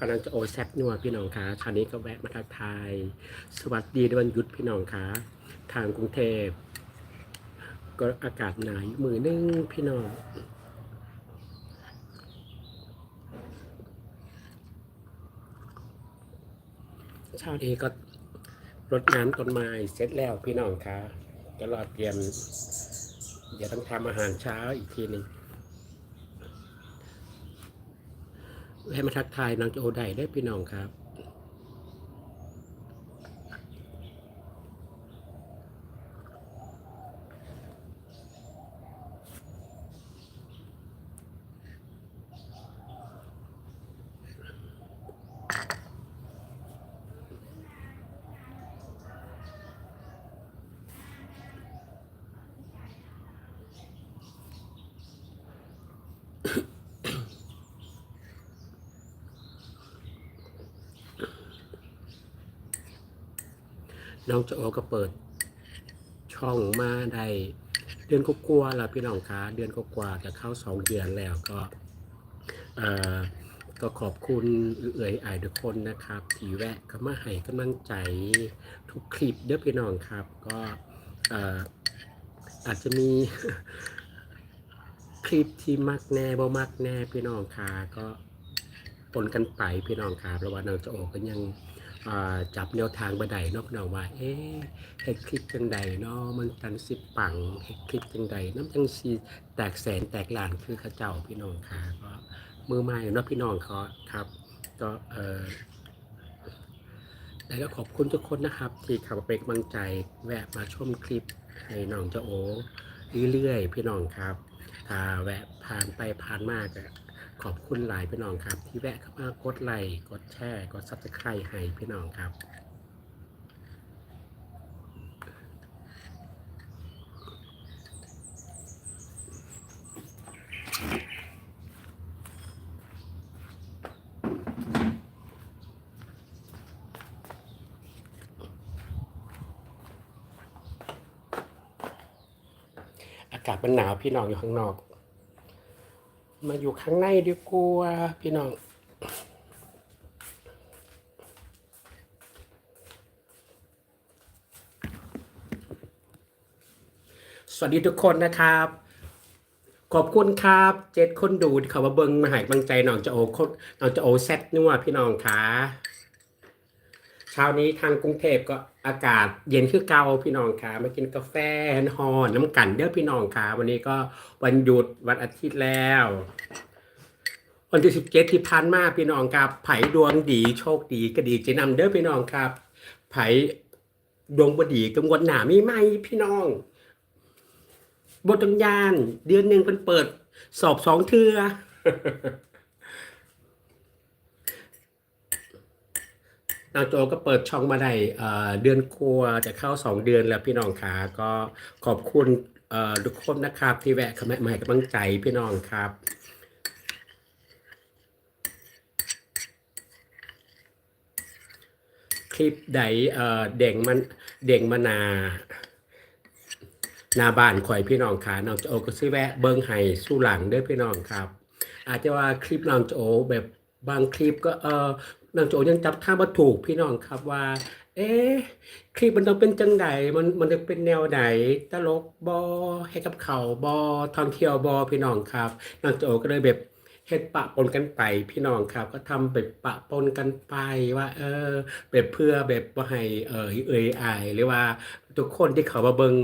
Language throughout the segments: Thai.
กำลังจะโอแซบนัวพี่น้องคะชานี้ก็แวะมาทักทาย สวัสดีในวันหยุดพี่น้องคะทางกรุงเทพ ก็อากาศหนาวมือนึงพี่น้องเช้านี้ก็รดน้ำต้นไม้เสร็จแล้วพี่น้องคะก็รอเตรียม เดี๋ยวต้องทำอาหารเช้าอีกทีหนึ่ง ให้มาทักทายน้องโจได้ได้พี่น้องครับ น้องโจโอก็เปิด ช่องมาได้เดือนก็กลัวๆแล้วพี่น้องคะเดือนก็กว่าๆจะเข้าสองเดือนแล้วก็ก็ขอบคุณเอ่ยอายทุกคนนะครับที่แวะก็มาให้กำลังใจทุกคลิปเด้อพี่น้องครับ ก็เอ่อาจจะมีคลิปที่มักแน่บ่มักแน่พี่น้องค่ะก็ปนกันไปพี่น้องค่ะเพราะว่าน้องโจโอก็ยัง จับแนวทางบันไดนอกเนาว่า เอ๊ะเฮ็ดคลิปจังใดเนาะมันตันสิบปังเฮ็ดคลิปจังใดน้ำจังสีแตกแสนแตกล้านคือเขาเจ้าพี่น้องค่ะก็มือใหม่เนาะพี่น้องเขาครับ ก็เออแล้วก็ขอบคุณทุกคนนะครับ ที่เข้ามาเป็นกำลังใจแวะมาชมคลิปให้น้องเจ้าโอเรื่อยๆพี่น้องครับถ้าแวะผ่านไปผ่านมากอะ ขอบคุณหลายพี่น้องครับ ที่แวะเข้ามากดไลค์กดแชร์กดซับสไครต์ให้พี่น้องครับอากาศมันหนาวพี่น้องอยู่ข้างนอก มาอยู่ข้างในดีกว่าพี่น้องสวัสดีทุกคนนะครับ ขอบคุณครับเจ็ดคนดูที่เขามาเบิงมาหายบังใจน้องจะโอคนน้องจะโอแซดนัวพี่น้องคะ ช้านี้ทางกรุงเทพก็อากาศเย็นคือเก่าพี่น้องคะมากินกาแฟฮอนน้ำกันเด้อพี่น้องคะวันนี้ก็วันหยุดวันอาทิตย์แล้ว วันที่สิบเจ็ดที่ผ่านมาพี่น้องครับไผ่ดวงดีโชคดีก็ดีจะนำเด้อพี่น้องครับ ไผ่ดวงบดีกังวลหนามีไหมพี่น้องบทตังยาน เดือนหนึ่งเป็นเปิด สอบสองเทือ นางโจก็เปิดช่องมาได้เดือนกลัวจะเข้าสองเดือนแล้วพี่น้องขาก็ขอบคุณทุกคนนะครับ ที่แวะเข้ามาให้กำลังใจพี่น้องครับคลิปใดเอ่อเด่งมันเด่งมานาหนาบ้านข่อยพี่น้องขาน้องโจก็ซื้อแวะเบิ้งไห้สู้หลังเด้อพี่น้องครับ อาจจะว่าคลิปน้องโจแบบ บางคลิปก็เออน้องโจอยังจับท่ามาถูกพี่น้องครับว่า เอ๊ะคลิปมันต้องเป็นจังใดมันมันจะเป็นแนวไหนตลกบอให้กับเขาบอท่องเที่ยวบอพี่น้องครับน้องโจก็เลยแบบเฮ็ดปะปนกันไปพี่น้องครับ ก็ทำแบบปะปนกันไปว่า เออแบบเพื่อแบบว่าให้เออเอ่ยอายหรือว่าทุกคนที่เขามาเบิง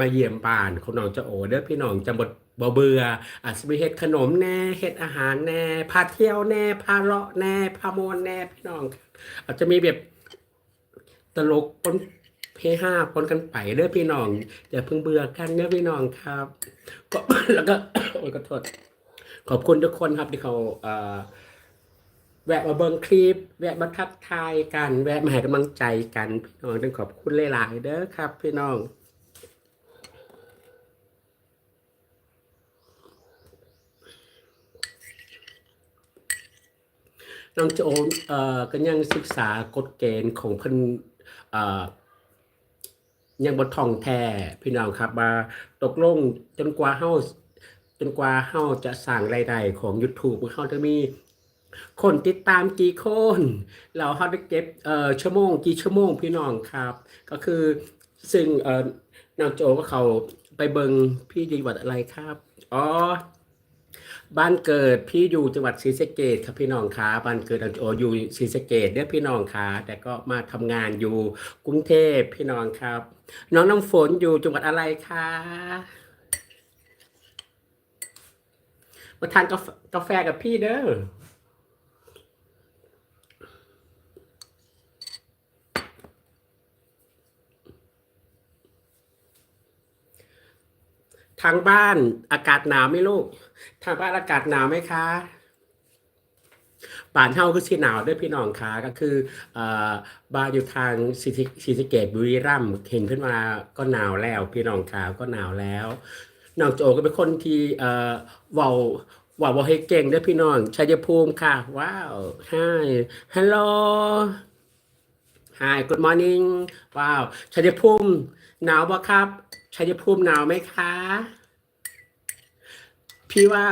มาเยี่ยมบ้านของน้องจะโอเด้อพี่น้องจะบด บ่เบื่ออาจจะมีเฮ็ดขนมแน่เฮ็ดอาหารแน่พาเที่ยวแน่พาเลาะแน่พามวนแน่พี่น้อง อาจจะมีแบบตลกปนเฮฮาปนกันไปเด้อพี่น้องอย่าเพิ่งเบื่อกันเด้อพี่น้องครับก็แล้วก็โอ้ยขอโทษขอบคุณทุกคนครับที่เขาแวะมาเบิ่งคลิป แวะมาทักทายกัน แวะมาให้กำลังใจกัน พี่น้องต้องขอบคุณหลาย ๆ เด้อครับ พี่น้อง น้องโจนเอ่อก็ยังศึกษากฎเกณฑ์ของเพิ่นเอ่อยังบ่ท่องแท้พี่น้องครับว่าตกลงจนกว่าเฮาจนกว่าเฮาจะสร้างรายได้ของ YouTube เฮาจะมีคนติดตามกี่คนเราเขาได้เก็บเอ่อชั่วโมงกี่ชั่วโมงพี่น้องครับ ก็คือซึ่งเอ่อนางโจก็เขาไปเบิงพี่อยู่จังหวัดอะไรครับ อ๋อ บ้านเกิดพี่อยู่จังหวัดศรีสะเกษครับพี่น้องคะบ้านเกิดโจอยู่ศรีสะเกษเด้อพี่น้องคะแต่ก็มาทำงานอยู่กรุงเทพพี่น้องครับ น้องน้ำฝนอยู่จังหวัดอะไรคะมาทานกาแฟกาแฟกับพี่เด้อทางบ้านอากาศหนาวไหมลูก ทางบ้านอากาศหนาวไหมคะป่านเฮาคือสิหนาวด้วยพี่น้องคะก็คืออบ้านอยู่ทางศรีสะศรีสะเกษบุรีรัมย์เห็นเพิ่นมาก็หนาวแล้ว พี่น้องคะก็หนาวแล้วน้องโจก็เป็นคนที่เอ่อเว้าเว้าให้เก่งด้อพี่น้องชัยภูมิค่ะ ว้าว Hi Hello Hi Good morning ว้าวชัยภูมิหนาวบ่ครับชัยภูมิหนาวไหมคะ พี่ว่า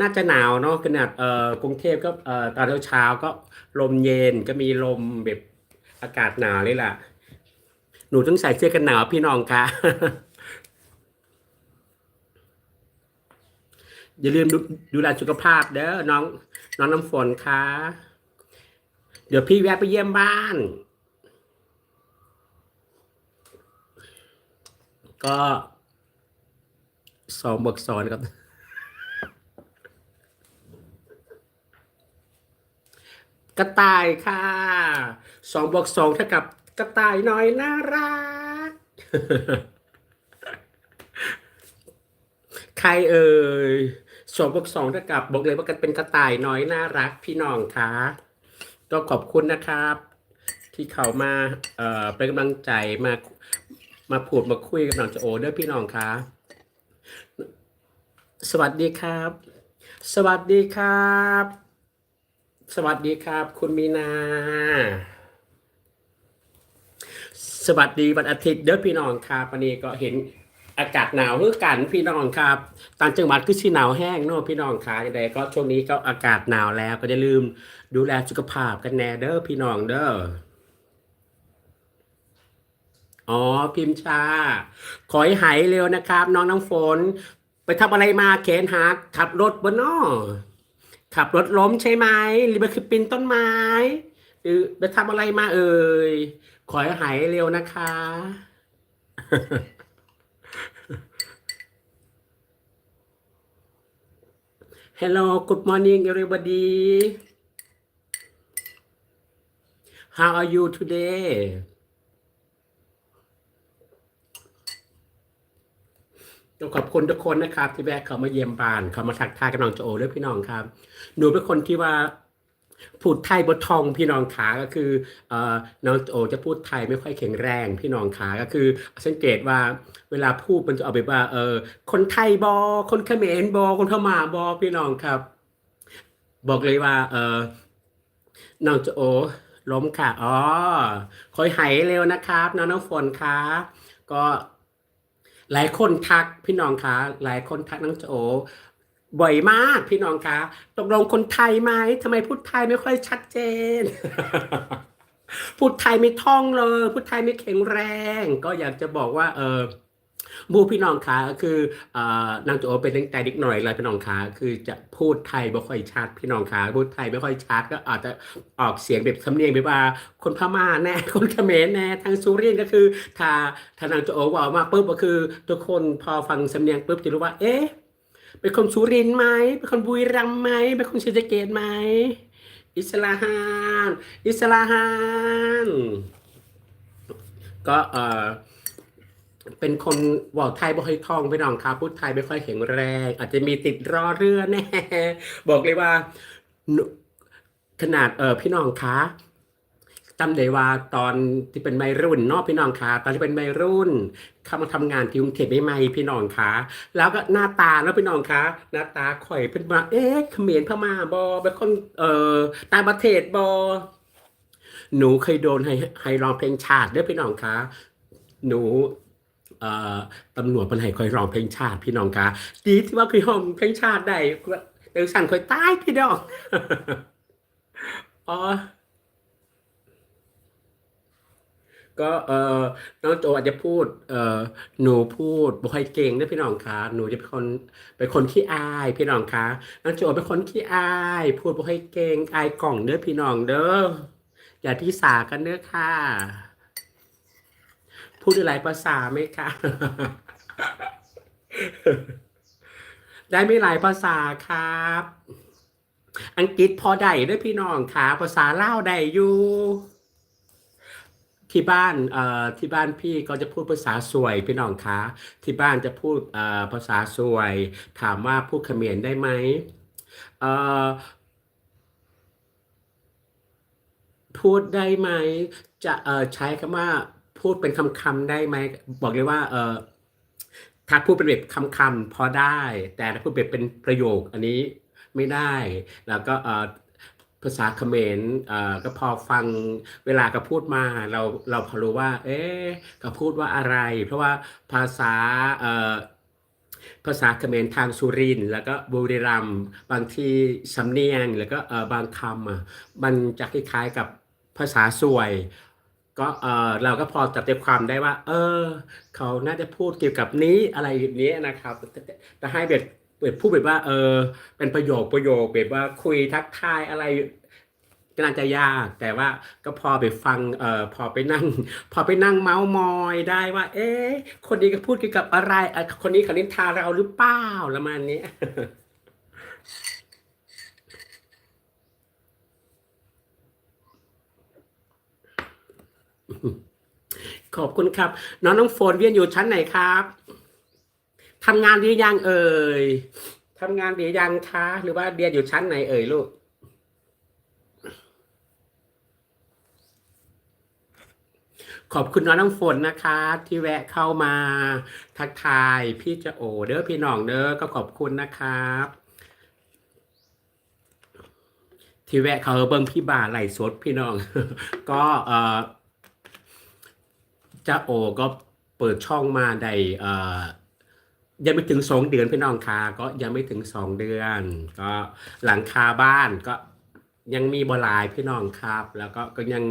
น่าจะหนาวเนาะขนาดเอ่อกรุงเทพก็เอ่อตอนเช้าก็ลมเย็นก็มีลมแบบอากาศหนาวเลยล่ะ หนูต้องใส่เสื้อกันหนาวพี่น้องคะอย่าลืมดูดูแลสุขภาพเด้อน้องน้องน้ำฝนคะเดี๋ยวพี่แวะไปเยี่ยมบ้าน ก็สองบวกสองนครับ กระต่ายค่ะสองบวกสองเท่ากับกระต่ายน้อยน่ารัก ใครเอ่ยสองบวกสองเท่ากับบอกเลยว่ากันเป็นกระต่ายน้อยน่ารักพี่น้องคะก็ขอบคุณนะครับ ที่เขามาเอ่อเป็นกำลังใจมามาพูดมาคุยกับน้องโจโอเด้อพี่น้องคะสวัสดีครับ สวัสดีครับ สวัสดีครับ คุณมีนา สวัสดีวันอาทิตย์เด้อพี่น้องครับวันนี้ก็เห็นอากาศหนาวคือกันพี่น้องครับต่างจังหวัดก็สิหนาวแห้งเนาะพี่น้องครับยังไงก็ช่วงนี้ก็อากาศหนาวแล้วก็อย่าลืมดูแลสุขภาพกันแน่เด้อพี่น้องเด้ออ๋อพิมชา ขอให้หายเร็วนะครับ น้องน้ำฝน ไปทำอะไรมาแขนหักขับรถบนนอ ขับรถล้มใช่ไหมหรือไปคือปีนต้นไม้ หรือไปทำอะไรมาเอ่ย ขอให้หายเร็วนะคะ Hello good morning everybody How are you today ต้องขอบคุณทุกคนนะครับ ที่แวะเข้ามาเยี่ยมบ้าน เข้ามาทักทายกับน้องโจโอด้วยพี่น้องครับ หนูเป็นคนที่ว่าพูดไทยบททองพี่น้องขาก็คือเอ่อน้องโอจะพูดไทยไม่ค่อยแข็งแรงพี่น้องขาก็คือสังเกตว่าเวลาพูดมันจะเอาแบบว่าเออคนไทยบอคนเขมรบอคนพม่าบอพี่น้องครับ บอกเลยว่าเออน้องโจโอล้มค่ะอ๋อคอยหายเร็วนะครับ น้องน้ำฝนคะก็ หลายคนทักพี่น้องคะหลายคนทักน้องโจบ่อยมากพี่น้องคะตกลงคนไทยไหมทำไมพูดไทยไม่ค่อยชัดเจน พูดไทยไม่ท่องเลย พูดไทยไม่แข็งแรง ก็อยากจะบอกว่าเออ บูพี่น้องคะคืออนางโจโอเป็นตั้งแต่เด็กหน่อยเลยพี่น้องคะคือจะพูดไทยไม่ค่อยชัดพี่น้องคะพูดไทยไม่ค่อยชัดก็อาจจะออกเสียงแบบสำเนียงแบบว่าคนพม่าแน่คนเขมรแน่ทางสุรินทร์ก็คือถ้าถ้านางโจโอบอกมาปุ๊บก็คือ ทุกคนพอฟังสำเนียงปุ๊บจะรู้ว่าเอ๊ะเป็นคนสุรินทร์ไหมเป็นคนบุรีรัมย์ไหมเป็นคนศรีสะเกษไหมอิสลาฮานอิสลาฮานก็เออ เป็นคนเว่าไทยบ่ค่อยคล่องพี่น้องครับพูดไทยไม่ค่อยแข็งแรง อาจจะมีติดรอเรือแน่บอกเลยว่า ขนาดเออพี่น้องคะจำได้ว่าตอนที่เป็นวัยรุ่นนาะพี่น้องคะตอนที่เป็นวัยรุ่นเข้ามาทำงานที่กรุงเทพใหม่ๆพี่น้องคะแล้วก็หน้าตาแล้วพี่น้องคะหน้าตาข่อยเป็นมาเอ๊ะเขมรพม่าบอเป็นคนเอ่อต่างประเทศบอหนูเคยโดนให้ให้ร้องเพลงชาติเด้อพี่น้องคะหนู ตำรวจมันให้คอยร้องเพลงชาติพี่น้องคะดีที่ว่าคือร้องเพลงชาติได้เดินสั่นคอยตายพี่น้องอ๋อก็เออน้องโจอาจจะพูด เออหนูพูดบ่ค่อยเก่งเด้อพี่น้องคะหนูจะเป็นคนเป็นคนขี้อายพี่น้องคะน้องโจเป็นคนขี้อาย พูดบ่ค่อยเก่งอายกล่องเด้อพี่น้องเด้ออย่าที่สากันเด้อค่ะ พูดได้หลายภาษาไหมคะ ได้ไม่หลายภาษาครับ อังกฤษพอได้ด้วยพี่น้องค่ะ ภาษาลาวได้อยู่ที่บ้านเอ่อที่บ้านพี่ก็จะพูดภาษาสวยพี่น้องคะที่บ้านจะพูดเอ่อภาษาสวย ถามว่าพูดเขมรได้ไหมเอ่อพูดได้ไหมจะเอ่อใช้คำว่า พูดเป็นคำๆได้ไหมบอกเลยว่าเออถ้าพูดเป็นแบบคำๆพอได้ แต่ถ้าพูดแบบเป็นประโยคอันนี้ไม่ได้ แล้วก็เออภาษาเขมรเออก็พอฟังเวลาก็พูดมาเราเราพอรู้ว่า เอ๊ะก็พูดว่าอะไร เพราะว่าภาษาเออภาษาเขมรทางสุรินแล้วก็บุรีรัมบางทีสำเนียงแล้วก็บางคำมันจะคล้ายๆกับภาษาสวย ก็เออเราก็พอจับใจความได้ว่า เออ เขาน่าจะพูดเกี่ยวกับนี้อะไรนี้นะครับแต่ให้แบบแบบพูดแบบว่า เออ เป็นประโยคประโยคแบบว่าคุยทักทายอะไรก็น่าจะยาก แต่ว่าก็พอไปฟังเอ่อพอไปนั่ง พอไปนั่งเมาส์มอยได้ว่า เอ๊ะคนนี้ก็พูดเกี่ยวกับอะไร คนนี้เขานินทาเราหรือเปล่าประมาณนี้ ขอบคุณครับ น้องน้องโฟนเรียนอยู่ชั้นไหนครับทำงานหรือยังเอ่ยทำงานหรือยังคะหรือว่าเรียนอยู่ชั้นไหนเอ่ยลูกขอบคุณน้องน้ำฝนนะคะ ที่แวะเข้ามาทักทายพี่จะโอเด้อพี่น้องเด้อก็ขอบคุณนะครับ ที่แวะเขาเบิ้งพี่บ่าไหลสดพี่น้อง ก็เออ จะโอก็เปิดช่องมาได้เอ่อยังไม่ถึงสองเดือนพี่น้องค่ะก็ยังไม่ถึงสองเดือน ก็หลังคาบ้านก็ยังมีบหลายพี่น้องครับ แล้วก็ก็ยัง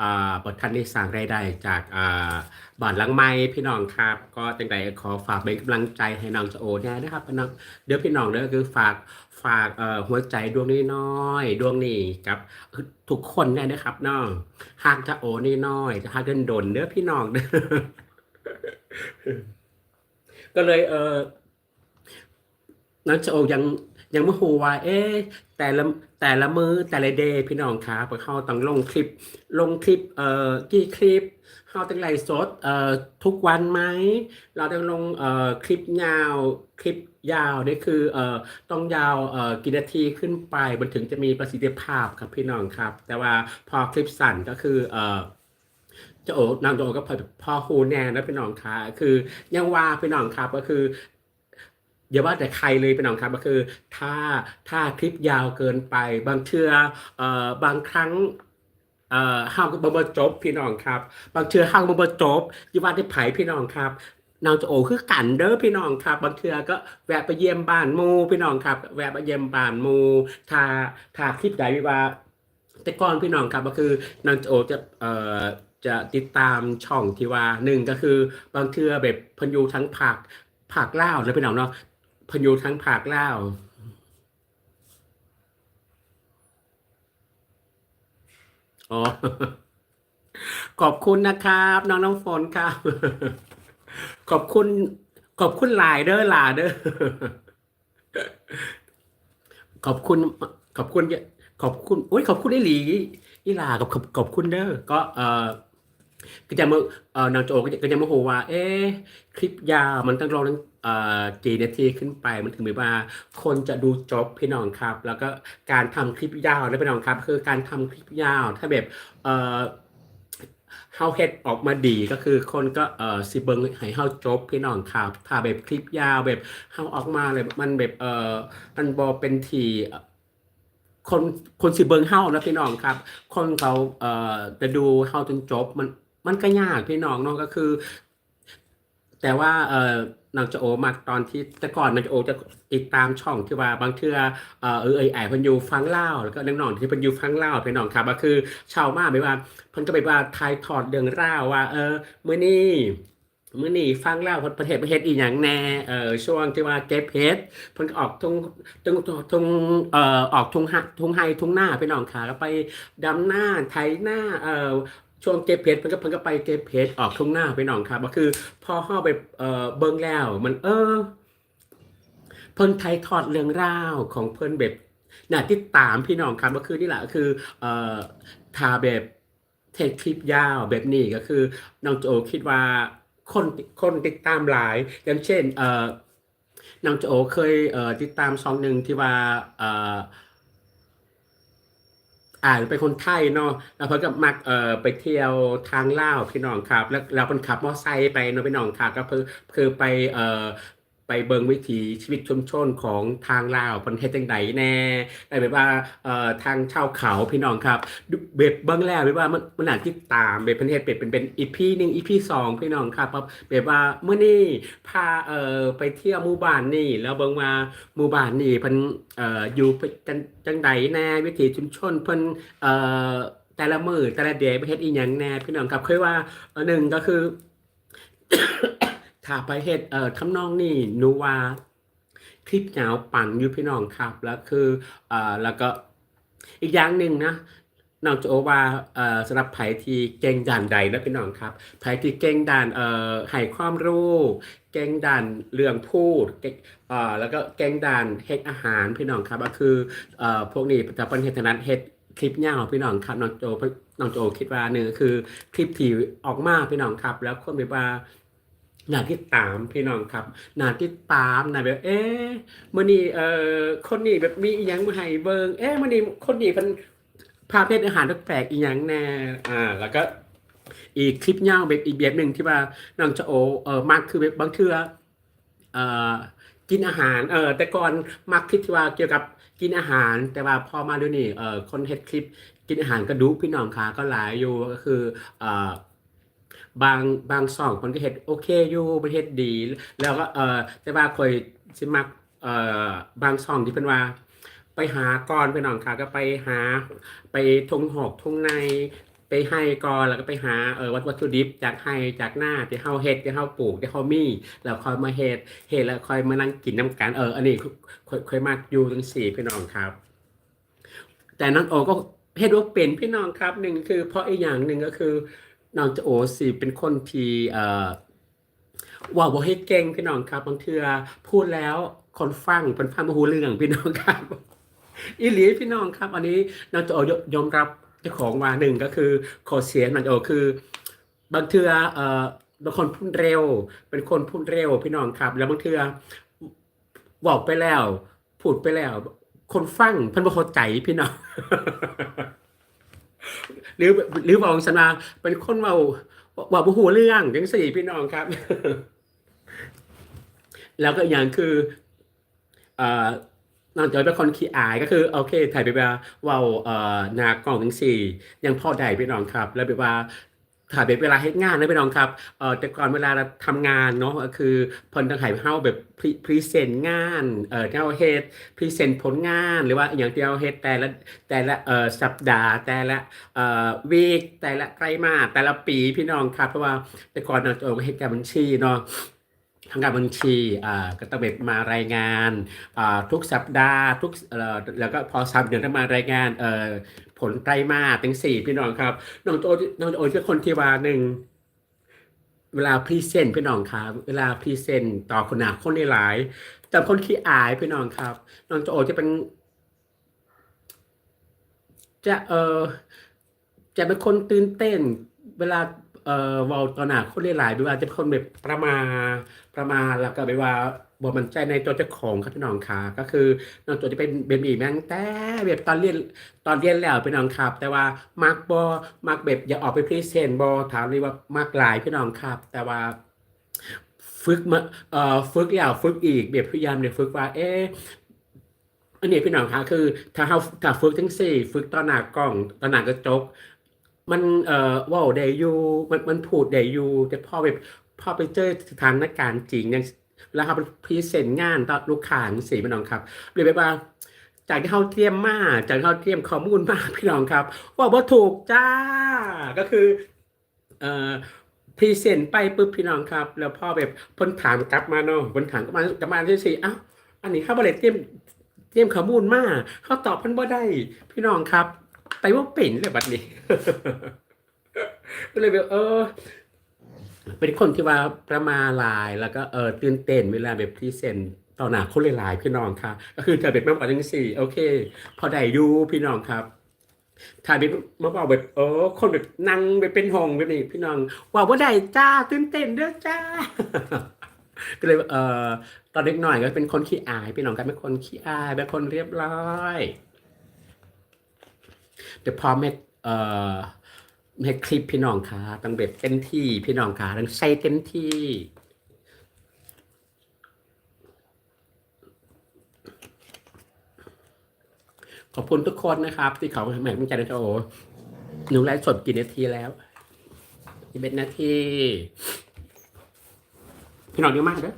อ่าบททันได้สั่งรายได้จากอ่าบ้านลังไม้พี่น้องครับ ก็จังใดขอฝากเป็นกำลังใจให้น้องจโอแน่นะครับพี่น้องเดี๋ยวพี่น้องเด้อคือฝาก ฝากเอ่อหัวใจดวงนี้น้อยดวงนี้กับทุกคนเนี่ยนะครับน้องหากจะโอนี่น้อยจะหากเดินดนเด้อพี่น้องก็เลยเออนักจะโอยัง ยังไม่ฮู้ว่า เอ๊ะแต่ละแต่ละมือแต่ละเดย์พี่น้องครับเพราะเขาต้องลงคลิป ลงคลิปเอ่อกี่คลิปเขาต้องไลฟ์สดเอ่อทุกวันไหมเราต้องลงเอ่อคลิปยาวคลิปยาวนี่คือเอ่อต้องยาวเอ่อกี่นาทีขึ้นไปมันถึงจะมีประสิทธิภาพครับพี่น้องครับ แต่ว่าพอคลิปสั้นก็คือเอ่อจะโอนางโจก็พอพอฮูแน่นะพี่น้องคะคือยังว่าพี่น้องครับก็คือ อย่าว่าแต่ใครเลยพี่น้องครับก็คือ ถ้าถ้าคลิปยาวเกินไป บางเทือเอ่อบางครั้งเอ่อห้าวก็บ่บ่จบพี่น้องครับ บางเทือห้าวบ่บ่จบอย่าว่าแต่ไผพี่น้องครับนางจะโอคือกันเด้อพี่น้องครับบางเทือก็แวะไปเยี่ยมบ้านมูพี่น้องครับ แวะไปเยี่ยมบ้านมูถ้าถ้าคลิปใดว่าแต่ก่อนพี่น้องครับก็คือนางโอจะเอ่อจะติดตามช่องที่ว่าหนึ่งก็คือบางเทือแบบเพนยูทั้งผักผักเล่าแล้วพี่น้องเนาะ พนยูทั้งผักเล่าวอ๋อ ขอบคุณนะครับ น้องน้องฝนครับ ขอบคุณ ขอบคุณหลายเด้อหลายเด้อ ขอบคุณ ขอบคุณ ขอบคุณโอ้ยขอบคุณไอ้หลีอีหลากับขอบขอบคุณเด้อ ก็เออ ก็จะมาเออนางโจก็จะก็จะมาโหว่า เอ๊คลิปยาวมันต้องรอตั้งเอ่อกี่นาทีขึ้นไปมันถึงแบบว่า คนจะดูจบพี่น้องครับ แล้วก็การทำคลิปยาวนะพี่น้องครับ คือการทำคลิปยาว ถ้าแบบเออเฮาเฮ็ดออกมาดีก็คือคนก็เอ่อสิเบิงให้เฮาจบพี่น้องครับ ถ้าแบบคลิปยาวแบบเฮาออกมาเลยมันแบบเอ่อมันบ่เป็นที่คนคนสิเบิงเฮานะพี่น้องครับ คนเขาเอ่อจะดูเฮาจนจบมัน มันก็ยากพี่น้องเนาะก็คือ แต่ว่าเออนางจะโอมาตอนที่แต่ก่อนนางจะโอจะติดตามช่องที่ว่าบางเทื่อเออเออเอไอพันยูฟังเล่าแล้วก็น้องๆที่พันยูฟังเล่าพี่น้องครับก็คือชาวมาไม่ว่าพิ่นก็ไปว่าทายทอดเรื่องราว่า เออเมื้อนี้มื้อนี้ฟังเล่าประเทศประเทศอีหยังแน่เออช่วงที่ว่าเก็บเฮ็ดเพิ่นก็ออกทุ่งทุ่งทุ่งเอ่อออกทุ่งหะทุ่งไฮทุ่งหน้าพี่น้องค่ะก็ไปดำหน้าไถหน้าเอ่อ ช่วงเก็บเพชรเพิ่นก็เพิ่นก็ไปเก็บเพชรออกทุ่งหน้าไปหนองครับก็คือพอเข้าไปเอ่อเบิ่งแล้ว มันเออ เพิ่นไทยทอดเรื่องราวของเพิ่นแบบน่าติดตามพี่น้องครับก็คือนี่แหละก็คือเอ่อถ้าแบบเทคคลิปยาวแบบนี้ก็คือน้องโจคิดว่าคนคนติดตามหลาย อย่างเช่น เอ่อน้องโจเคยเอ่อติดตามช่องหนึ่งที่ว่าเอ่อ อ่าเป็นคนไทยเนาะแล้วเพิ่นก็มักเอ่อไปเที่ยวทางลาวพี่น้องครับ แล้วเราเพิ่นขับมอไซค์ไปเนาะพี่น้องครับก็คือคือไปเอ่อ ไปเบิงวิถีชีวิตชุมชนของทางลาวเพิ่นเฮ็ดจังไดแน่ได้แบบว่าเอ่อทางชาวเขาพี่น้องครับดูแบบเบิ่งแล้วแบบว่ามันมันน่าติดตามแบบเพิ่นเฮ็ดเป็นเป็นเป็น EP 1 EP 2พี่น้องครับแบบแบบว่าเมื้อนี้พาเอ่อไปเที่ยวหมู่บ้านนี่ แล้วเบิ่งว่าหมู่บ้านนี่เพิ่นเอ่ออยู่จังจังใดแน่วิถีชุมชนเพิ่นเอ่อแต่ละมือแต่ละเดย์ประเทศอีหยังแน่พี่น้องครับเคยว่าหนึ่งก็คือ ถ้าไปเฮ็ดเอ่อทำนองนี้หนูว่าคลิปยาวปังอยู่พี่น้องครับ แล้วคือเอ่อแล้วก็อีกอย่างหนึ่งนะน้องโจว่าเอ่อสำหรับไผที่เก่งด้านใดนะพี่น้องครับไผที่เก่งด้านเอ่อให้ความรู้ เก่งด้านเรื่องพูดเก่งเอ่อแล้วก็เก่งด้านเฮ็ดอาหารพี่น้องครับก็คือเอ่อพวกนี้จะเป็นเฮ็ดนัดเฮ็ดคลิปยาวพี่น้องครับน้องโจน้องโจคิดว่าหนึ่งคือคลิปที่ออกมาพี่น้องครับ แล้วคนแบบว่า น่าติดตามพี่น้องครับน่าติดตามนะแบบ เอ๊ะมื้อนี้เอ่อคนนี้แบบมีอีหยังมาให้เบิงเอ๊ะมื้อนี้คนนี้เพิ่นพาเพศอาหารแปลกอีหยังแน่อ่า แล้วก็อีกคลิปยาแบบอีกแบบหนึ่งที่ว่าน้องโจเออมักคือแบบบางเทื่อเอ่อกินอาหารเออแต่ก่อนมักคิดว่าเกี่ยวกับกินอาหาร แต่ว่าพอมาดูนี่เออคนเฮ็ดคลิป กินอาหารก็ดูพี่น้องค่ะก็หลายอยู่ก็คือเอ่อ บางบางช่องเพิ่นก็เฮ็ดโอเคอยู่เพิ่นเฮ็ดดี แล้วก็เออแต่ว่าคอยสิมักเอ่อบางช่องที่เพิ่นว่า ไปหาก่อนพี่น้องค่ะก็ไปหา ไปทุ่งหอกทุ่งในไปให้ก่อนแล้วก็ไปหาเออวัตวัตถุดิบจากให้จากหน้าที่เฮาเฮ็ดที่เฮาปลูกที่เฮามีแล้วคอยมาเฮ็ดเฮ็ดแล้วคอยมานั่งกินน้ำกันเอออันนี้ค่อยค่อยมากอยู่จังซี่พี่น้องครับ แต่น้องโอก็เฮ็ดบ่เป็นพี่น้องครับหนึ่งคือเพราะอีกอย่างหนึ่งก็คือ น้องจะโอสิเป็นคนที่เอ่อว้าบ่เฮ็ดเก่งพี่น้องครับบางเทือพูดแล้วคนฟังเพิ่นฟังบ่รู้เรื่องพี่น้องครับอีหลีพี่น้องครับ อันนี้น้องจะโอยยอมรับเจ้าของว่าหนึ่งก็คือขอเสียงน้องจะโอคือ บางเทือเอ่อบางคนพูดเร็ว เป็นคนพูดเร็วพี่น้องครับ แล้วบางเทือเว้าไปแล้ว พูดไปแล้ว คนฟังเพิ่นบ่เข้าใจพี่น้อง หรือหรือเว้าจังซั่นาเป็นคนเว้าว่าผู้หัวเรื่องจังสี่พี่น้องครับ แล้วก็อย่างคืออ่อนอกจากเป็นคนขี้อายก็คือโอเคถ่ายไปว่าว่าเอ่อหน้ากล้องจังสี่ยังพอได้พี่น้องครับ แล้วแบบว่า ถ้าแบบเวลาเฮ็ดงานนะพี่น้องครับเอ่อแต่ก่อนเวลาเราทำงานเนาะคือเพิ่นต้องให้เฮาแบบพรีพรีเซนต์งานเอ่อที่เฮาเฮ็ดพรีเซนต์ผลงานหรือว่าอย่างที่เราเฮ็ดแต่ละแต่ละเอ่อสัปดาห์แต่ละเอ่อวีคแต่ละไตรมาสแต่ละปีพี่น้องครับเพราะว่าแต่ก่อนเราเฮ็ดการบัญชีเนาะทางการบัญชีอ่าก็ต้องแบบมารายงานอ่าทุกสัปดาห์ทุกเอ่อแล้วก็พอสามเดือนต้องมารายงานเอ่อ ผลไตรมาสถึงสี่พี่น้องครับน้องโอน้องโจเป็นคนที่ว่าหนึ่งเวลาพรีเซนต์พี่น้องครับ เวลาพรีเซนต์ต่อคนหนาคนหลาย แต่คนขี้อายพี่น้องครับน้องโจจะเป็น จะเออจะเป็นคนตื่นเต้น เวลา เอ่อว้าต่อหนาคนหลายๆหรือว่าจะเป็นคนแบบประมาประมาแล้วก็แบบว่าบ่มั่นใจในตัวเจ้าของครับพี่น้องค่ะก็คือน้องโจจะเป็นแบบนี้มาตั้งแต่แบบตอนเรียนตอนเรียนแล้วพี่น้องครับ แต่ว่ามักบ่มักแบบอย่าออกไปพรีเซนต์บ่ถามเลยว่ามักหลายพี่น้องครับ แต่ว่าฝึกมาเอ่อฝึกแล้วฝึกอีกแบบพยายามเนี่ยฝึกว่า เอ๊ะอันนี้พี่น้องคะคือ ถ้าเฮาถ้าฝึกจังซี่ ฝึกต่อหน้ากล้องต่อหน้ากระจก มันเอ่อว้าได้อยู่มันมันพูดได้อยู่แต่พอแบบพอไปเจอสถานการณ์จริงอย่างเวลาเขาเป็พรีเซนต์งานต่อลูกค้าจังซี่พี่น้องครับเลยแบบว่า จากที่เขาเตรียมมาจากที่เขาเตรียมข้อมูลมาพี่น้องครับ ว่าบ่ถูกจ้าก็คือเอ่อพรีเซนต์ไปปุ๊บพี่น้องครับ แล้วพ่อแบบพ้นถามกลับมาเนาะพ้นถามกลับมากลับมาที่สี่อ้าวอันนี้เขาบ่ได้เตรียมเตรียมข้อมูลมาเขาตอบพิ่นบ่ได้พี่น้องครับ ไปว่าเป็นเลยบัดนี้ก็เลยแบบเออ เป็นคนที่ว่าประมาลายแล้วก็เออตื่นเต้นเวลาแบบพรีเซนต์ต่อหน้าคนหลายๆพี่น้องค่ะ ก็คือจะเป็นมากกว่าจังสี่โอเค พอได้ดูพี่น้องครับถ่ายเป็นมาบอกแบบเออคนแบบนั่งไปเป็นห้องแบบนี้พี่น้องว่าว่าได้จ้าตื่นเต้นเด้อจ้าก็เลยเออตอนเด็กหน่อยก็เป็นคนขี้อายพี่น้องกันเป็นคนขี้อายเป็นคนเรียบร้อย แต่พอแม่เอ่อแม่คลิปพี่น้องค่ะต้องแบบเต็มที่พี่น้องค่ะต้องใส่เต็มที่ขอบคุณทุกคนนะครับ ที่เขาแหม่กำลังใจนะโอหนูไลฟ์สดกี่นาทีแล้วยี่สิบนาทีพี่น้องเยอะมากเด้อ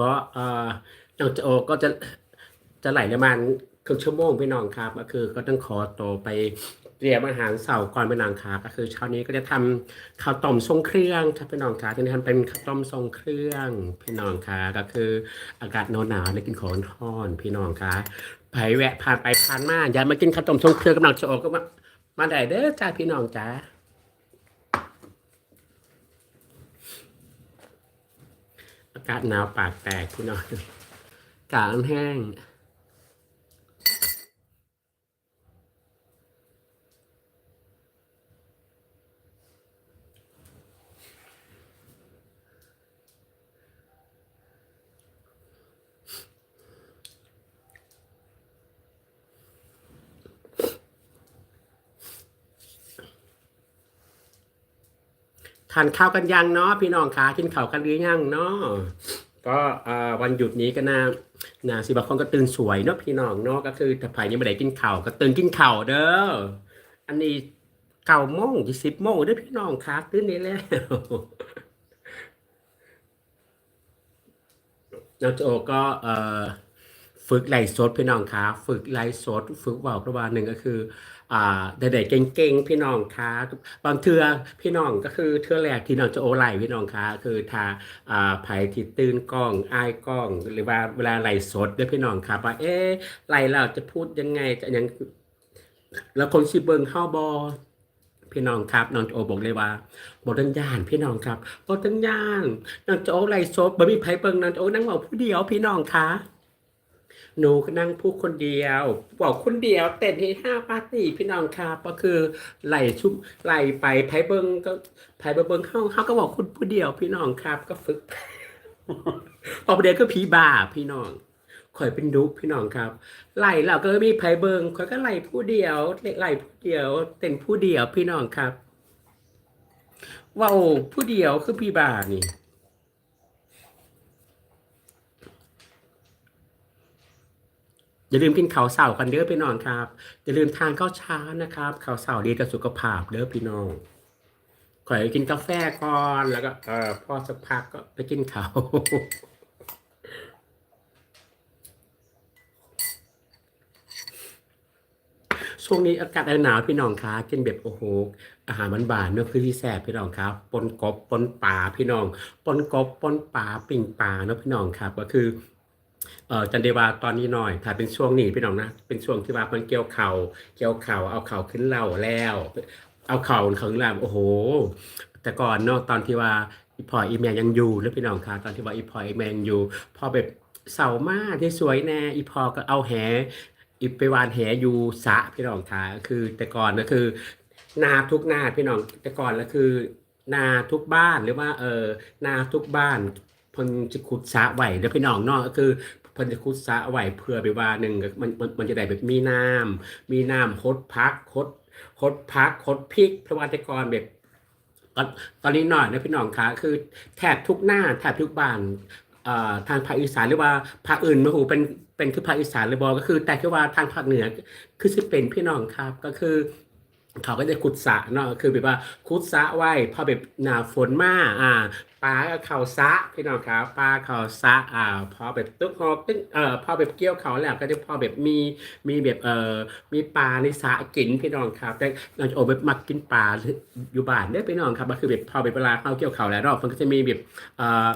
ก็เอ่อน้องโจก็จะจะไหลประมาณครึ่งชั่วโมงพี่น้องครับ ก็คือก็ต้องขอตัวไปเตรียมอาหารเสาร์ก่อนพี่น้องครับก็คือเช้านี้ก็จะทำข้าวต้มทรงเครื่องครับพี่น้องครับที่นี่ทำเป็นข้าวต้มทรงเครื่องพี่น้องครับก็คืออากาศหนาวหนาวได้กินของทอนพี่น้องครับไปแวะผ่านไปผ่านมาอยากมากินข้าวต้มทรงเครื่องกับน้องโจก็มามาได้เด้อจ้าพี่น้องจ้า อากาศหนาวปากแตกคุณน้อยกาแห้ง ทานข้าวกันยังเนาะพี่น้องคะกินข้าวกันหรือยังเนาะก็วันหยุดนี้ก็น่านาสิบางคนก็ตื่นสวยเนาะพี่น้องเนาะก็คือถ้าใครยังไม่ได้กินข้าวก็ตื่นกินข้าวเด้ออันนี้เก้าโมงที่สิบโมงเด้อพี่น้องคะตื่นได้แล้วน้องโจก็เอ่อฝึกไลฟ์สดพี่น้องคะฝึกไลฟ์สด ฝึกเว่าประมาณหนึ่งก็คือ อ่าเด็กๆเก่งๆพี่น้องคะบางเทือพี่น้องก็คือเทือแรกที่น้องจะโอไลฟ์พี่น้องคะคือทาอ่าไผที่ตื่นกล้องอายกล้อง หรือว่าเวลาไลฟ์สดเด้วยพี่น้องครับว่าเอ๊ะไลฟ์แล้วจะพูดยังไงจะยังแล้วคนสิเบิงเข้าบอพี่น้องครับน้องโจบอกเลยว่าบทตัญญานพี่น้องครับบทตัญญานน้องโจไลฟ์สดบ่มีไผเบิงน้องโจนั่งเว้าผู้เดียวพี่น้องคะ หนูนั่งพูดคนเดียวบอกคนเดียวเต้นให้ห้าปาร์ตี้พี่น้องครับก็คือไหลชุบไหลไปไพเบิงก็ไพเบิงเข้าเขาก็บอกคุณผู้เดียวพี่น้องครับ ก็ฝึกพอประเดี๋ยวก็ผีบาพี่น้องข่อยเป็นดุพี่น้องครับ ไหลเราก็มีไพเบิงข่อยก็ไหลผู้เดียวไหลผู้เดียว เต้นผู้เดียวพี่น้องครับว้าวผู้เดียวคือพี่บานี่ อย่าลืมกินข้าวเสากันเด้อพี่น้องครับ อย่าลืมทานข้าวเช้านะครับข้าวเสาดีต่อสุขภาพเด้อพี่น้องขอให้กินกาแฟก่อนแล้วก็เออพอสักพักก็ไปกินข้าวช่วงนี้อากาศหนาวพี่น้องคะกินแบบโอ้โหอาหารมันบานๆเนื้อคือที่แซ่บพี่น้องครับปนกบปนป่าพี่น้องปนกบปนป่าปิ่งป่าเนาะพี่น้องครับ ก็คือ เออจันเดวาตอนนี้หน่อยถ้าเป็นช่วงนี้พี่น้องนะ เป็นช่วงที่ว่ามันเกี่ยวเข่าเกี่ยวเข่าเอาเข่าขึ้นเหล่าแล้ว เอาเข่าเขาแลมโอ้โห แต่ก่อนเนาะตอนที่ว่าอีพออีแมยังอยู่แล้วพี่น้องคะตอนที่ว่าอีพออีแมนอยู่พอแบบเสามาที่สวยแน่อีพอก็เอาแหอีไปวานแหอยู่สะพี่น้องคะคือแต่ก่อนก็คือ นาทุกนาพี่น้องแต่ก่อนแล้วคือ นาทุกบ้านหรือว่าเออนาทุกบ้านพนจะขุดสะไวแล้วพี่น้องเนาะก็คือ พิ่นจะขุดสระไว้เพื่อไปว่าหนึ่งมันมันมันจะได้แบบมีน้ำมีน้ำคดพักคดคดพักคดพริกเพราะว่าแต่ก่อนแบบตอนตอนนี้หน่อยนะพี่น้องคะคือแทบทุกหน้าแทบทุกบ้านทางภาคอีสานหรือว่าภาคอื่นมาหูเป็นเป็นคือภาคอีสานหรือบอก็คือ แต่คือว่าทางภาคเหนือคือสิเป็นพี่น้องครับก็คือ เขาก็จะขุดสะเนาะคือแบบว่าขุดสะไว้พอแบบหนาฝนมาอ่าปลาก็เข้าสะพี่น้องครับปลาเข้าสะอ่าพอแบบตึกหอกตึกเอ่อพอแบบเกี่ยวเขาแล้วก็จะพอแบบมีมีแบบเอ่อมีปลาในสะกินพี่น้องครับ แต่เราจะโอแบบมักกินปลาอยู่บ้านได้พี่น้องครับก็คือแบบพอแบบเวลาเข้าเกี่ยวเขาแล้วเนาะมันก็จะมีแบบเอ่อ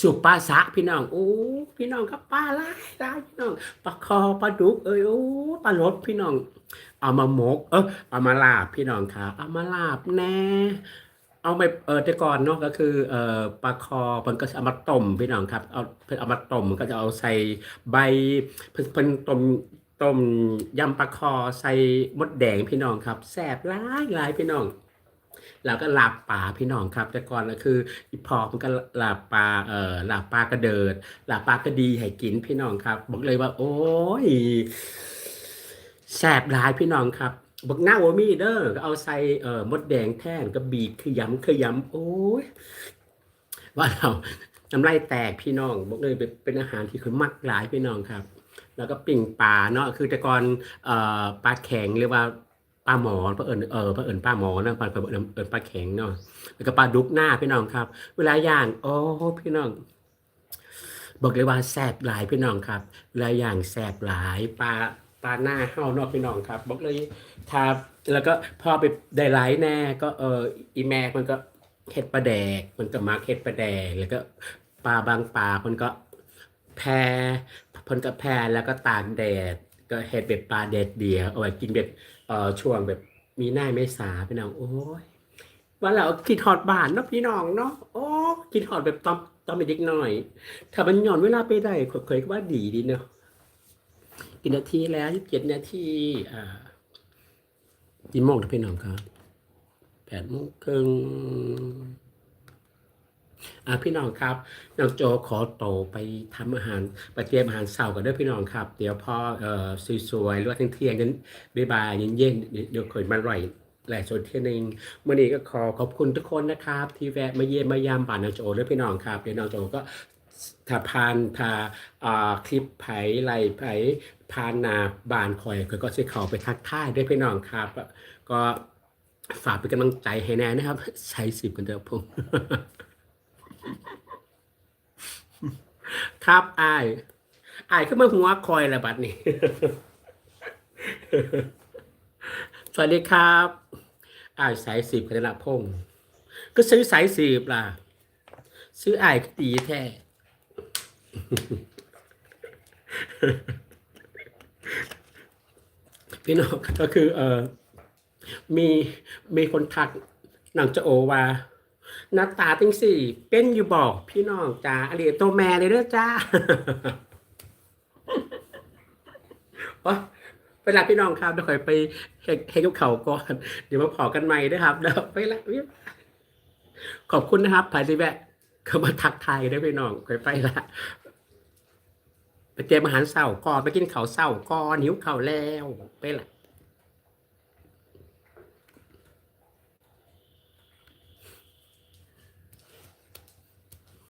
สูบปลาสะพี่น้องโอ้พี่น้องครับปลาหลายหลายพี่น้องปลาคอปลาดุกเอ้ยโอ้ปลาลดพี่น้อง เอามาหมก เออเอามาลาบพี่น้องครับเอามาลาบแน่ เอาไปเออแต่ก่อนเนาะก็คือเอ่อปลาคอมันก็เอามาต้มพี่น้องครับเอาเพิ่นเอามาต้มก็จะเอาใส่ใบเพิ่นเพิ่นต้มต้มยำปลาคอใส่มดแดงพี่น้องครับแซ่บหลายหลายพี่น้องแล้วก็ลาบปลาพี่น้องครับ แต่ก่อนก็คืออีพอมันก็ลาบปลาเอ่อลาบปลากระเดิดลาบปลากระดีให้กินพี่น้องครับ บอกเลยว่า โอ้ย แสบหลายพี่น้องครับบักหน้าโอมี่เด้อก็เอาใส่เอ่อมดแดงแท่นก็บีบคือยำคือยำโอ้ยว่าเราน้ำลายแตกพี่น้องบอกเลยเป็นอาหารที่คือมักหลายพี่น้องครับ แล้วก็ปิ่งปลาเนาะคือแต่ก่อนเอ่อปลาแข็งหรือว่าปลาหมอพระเอิญเออพระเอิญปลาหมอนะปลาปลาเอิญปลาแข็งเนาะแล้วก็ปลาดุกหน้าพี่น้องครับ เวลาย่างโอ้พี่น้องบอกเลยว่าแสบหลายพี่น้องครับเวลาย่างแสบหลายปลา ปาหน้าเฮาเนาะพี่น้องครับ บอกเลยครับแล้วก็พอไปได้หลายแน่ก็เอออีแม่มันก็เห็ดปลาแดกมันก็มาเห็ดปลาแดกแล้วก็ปลาบางปลามันก็แพรพนก็แพรแล้วก็ตากแดด ก็เห็ดแบบปลาแดดเดียวเอาไว้กินแบบเอ่อช่วงแบบมีหน้าไม่สาพี่น้องโอ้ยว่าเรากินทอดบานเนาะพี่น้องเนาะโอ้กินทอดแบบตอนตอนเป็นเด็กน้อย ถ้ามันหย่อนเวลาไปได้เคยก็ว่าดีดีเนาะ กี่นาทีแล้วยี่สิบเจ็ดนาทีอ่ากี่โมงนะพี่น้องครับแปดโมงครึ่งอ่าพี่น้องครับน้องโจขอโตไปทำอาหารไปเตรียมอาหารเช้ากันด้วยพี่น้องครับ เดี๋ยวพอเอ่อสวยๆหรือว่าเที่ยงๆกันบ่ายๆเย็นๆเดี๋ยวเดี๋ยวเคยมาร่อยแหล่โซนเที่ยงหนึงมื่อนี้ก็ขอขอบคุณทุกคนนะครับ ที่แวะมาเยี่ยมมายามบ้านน้องโจด้วยพี่น้องครับเดี๋ยวน้องโจก็ ถ้าพานถ้าอ่าคลิปไผไล่ไผพานนาบานคอยก็ก็สิเข้าไปทักทายด้วยพี่น้องครับ ก็ฝากเป็นกำลังใจให้แน่นะครับ ใช้สิบกันเถอะผมครับอายอายขึ้นมาหัวคอยละบัดนี้สวัสดีครับอายสายสิบกัญพงศ์ก็ซื้อสายสิบล่ะ ซื้ออายก็ดีแท้ พี่น้องก็คือ เออมีมีคนทักหนังจะโอว่าหน้าตาตั้งสี่ เป็นอยู่บอกพี่น้องจ้าอเลียตัวแม่เลยเด้อจ้าโอ๊ยเวลาพี่น้องครับเดี๋ยวคอยไปเฮ็ดเฮ็ดกับเขาก่อน เดี๋ยวมาพอกันใหม่ด้ครับเดี๋ยวไปละขอบคุณนะครับภายในแวะเข้ามาทักทายด้พี่น้องคอยไปละ เตรียมอาหารเช้าก่อนไปกินข้าวเช้าก่อนหิวข้าวแล้วไปละ